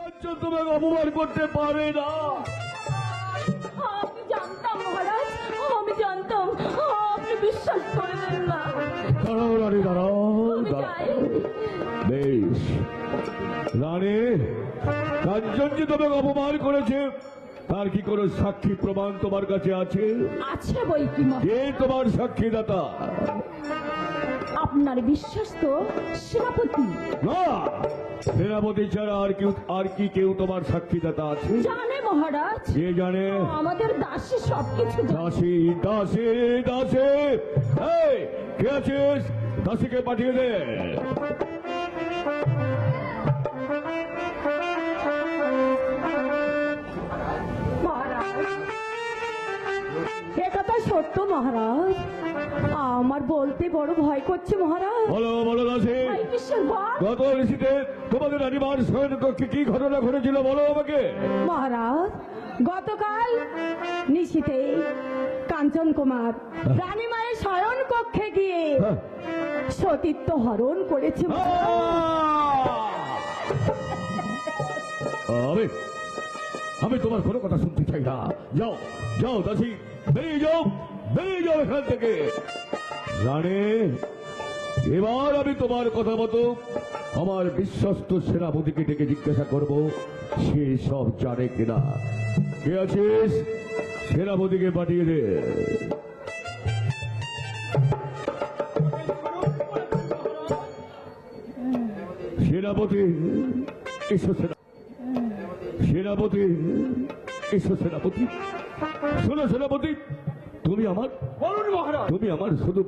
কাঞ্চন তোমাকে অপমান করতে পারে না। আমি জানতাম মহারাজ আমি জানতাম আপনি বিশ্বাস করবেন না। দাঁড়াও রানী দাঁড়াও আমি দাঁড়াও। চাই বেশ। রানী যে তোমাকে অপমান করেছে তার কি কোনো সাক্ষী প্রমাণ তোমার কাছে আছে? আছে বই কি কে তোমার সাক্ষীদাতা? আপনার বিশ্বস্ত তো সেনাপতি। না সেনাপতি ছাড়া আর কেউ আর কি কেউ তোমার সাক্ষীদাতা আছে? জানে মহারাজ? কে জানে? আমাদের দাসী সবকিছু দাসী দাসী দাসী! এই কে আছিস? দাসীকে পাঠিয়ে দে। সত্য মহারাজ। আমার বলতে বড় ভয় করছে মহারাজ। বলো বলো দাসী ভাই বিশ্বের বল গত ঋষিতে তোমাদের রানীমার শয়ন কক্ষে কি ঘটনা ঘটেছিল বলো আমাকে। মহারাজ গতকাল নিশিতে কাঞ্চন কুমার রানী মায়ের শয়ন কক্ষে গিয়ে হ্যাঁ। সতীত্ব হরণ করেছে আমি তোমার কোনো কথা শুনতে চাই না। যাও যাও দাসী। বেরিয়ে যাও বেরিয়ে যাও এখান থেকে। রানী এবার আমি তোমার কথা মতো আমার বিশ্বস্ত সেনাপতিকে ডেকে জিজ্ঞাসা করব, সে সব জানে কিনা। কে আছিস? সেনাপতিকে পাঠিয়ে দে। সেনাপতি, এসো সেনা সেনাপতি, এসো সেনাপতি। শোনো সেনাপতি তুমি আমার বলুন মহারাজ। তুমি আমার শুধু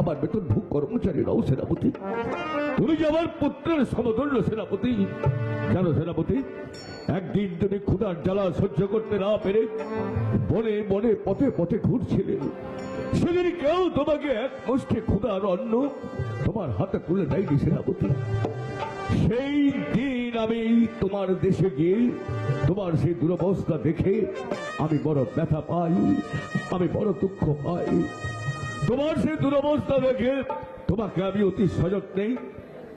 আমার বেতন ভোগ কর্মচারী নও সেনাপতি। তুমি যে আমার পুত্রের সমতুল্য সেনাপতি জানো সেনাপতি একদিন তুমি ক্ষুধার জ্বালা সহ্য করতে না পেরে বনে বনে পথে পথে ঘুরছিলে। সেদিন কেউ তোমাকে এক মুষ্টি ক্ষুধার অন্ন তোমার হাতে তুলে দেয়নি সেনাপতি। সেই আমি তোমার দেশে গিয়ে। তোমার সেই দুরবস্থা দেখে আমি বড় ব্যথা পাই, আমি বড় দুঃখ পাই। তোমার সেই দুরবস্থা দেখে তোমাকে আমি অতি সযত্নে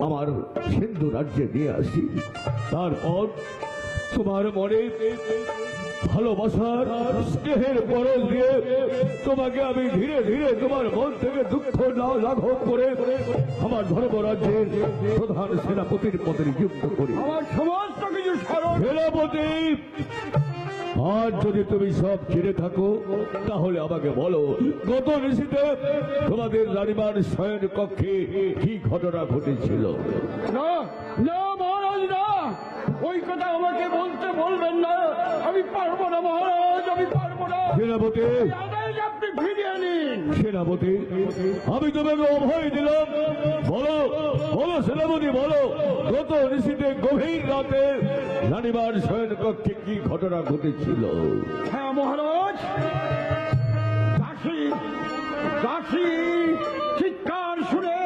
আমার সিন্ধু রাজ্যে নিয়ে আসি। তারপর তোমার মনে ভালোবাসার স্নেহের পরশ দিয়ে তোমাকে আমি ধীরে ধীরে তোমার মন থেকে দুঃখ না লাঘব করে আমার ধর্মরাজ্যের প্রধান সেনাপতির পদে নিযুক্ত করি। আমার সমস্ত কিছু সেনাপতি আজ যদি তুমি সব ছেড়ে থাকো তাহলে আমাকে বলো গত ঋষিতে তোমাদের রানীমার শয়ন কক্ষে কি ঘটনা ঘটেছিল? না না মহারাজ না ওই কথা আমাকে বলতে বলবেন না আমি পারব না মহারাজ আমি পারব না। সেনাপতি। আপনি ফিরিয়ে নিন। সেনাপতি আমি তোমাকে অভয় দিলাম। বলো বলো সেনাপতি বলো গত ঋষিতে গভীর রাতে রানীমার শয়ন কক্ষে কি ঘটনা ঘটেছিল? হ্যাঁ মহারাজ। দাসী দাসী চিৎকার শুনে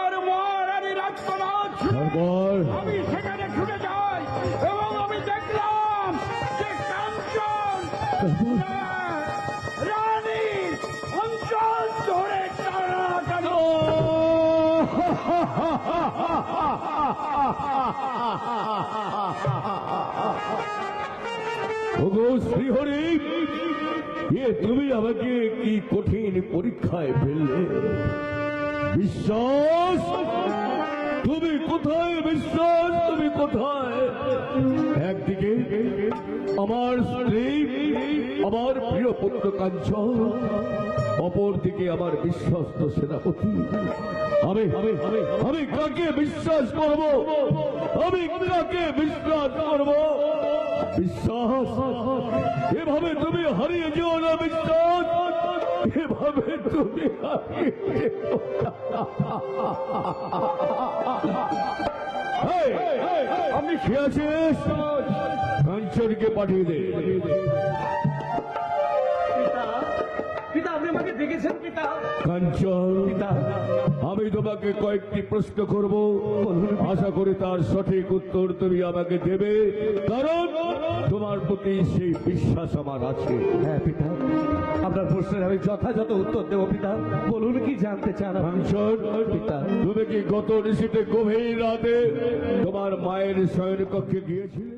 আর মহারানী শুনে তারপর? আমি সেখানে ছুটে শ্রীহরি এ তুমি আমাকে কি কঠিন পরীক্ষায় ফেললে? বিশ্বাস তুমি কোথায় বিশ্বাস? তুমি কোথায়? একদিকে আমার স্ত্রী, আমার প্রিয় পুত্র কাঞ্চন, অপরদিকে আমার বিশ্বস্ত সেনাপতি। আমি আমি কাকে বিশ্বাস করব? আমি কাকে বিশ্বাস করব? বিশ্বাস? এভাবে তুমি হারিয়ে যেও না, বিশ্বাস। এভাবে তুমি আমি আছিস কাঞ্চনকে পাঠিয়ে দে আপনি পিতা। কাঞ্চন আমি তোমাকে কয়েকটি প্রশ্ন করব। আশা করি তার সঠিক উত্তর তুমি আমাকে দেবে। কারণ তোমার প্রতি সেই বিশ্বাস আমার আছে। হ্যাঁ পিতা। আপনার প্রশ্নের আমি যথাযথ উত্তর দেবো পিতা। বলুন কি জানতে চান? কাঞ্চন পিতা। তুমি কি গত নিশীতে গভীর রাতে তোমার মায়ের শয়ন কক্ষে গিয়েছিলে?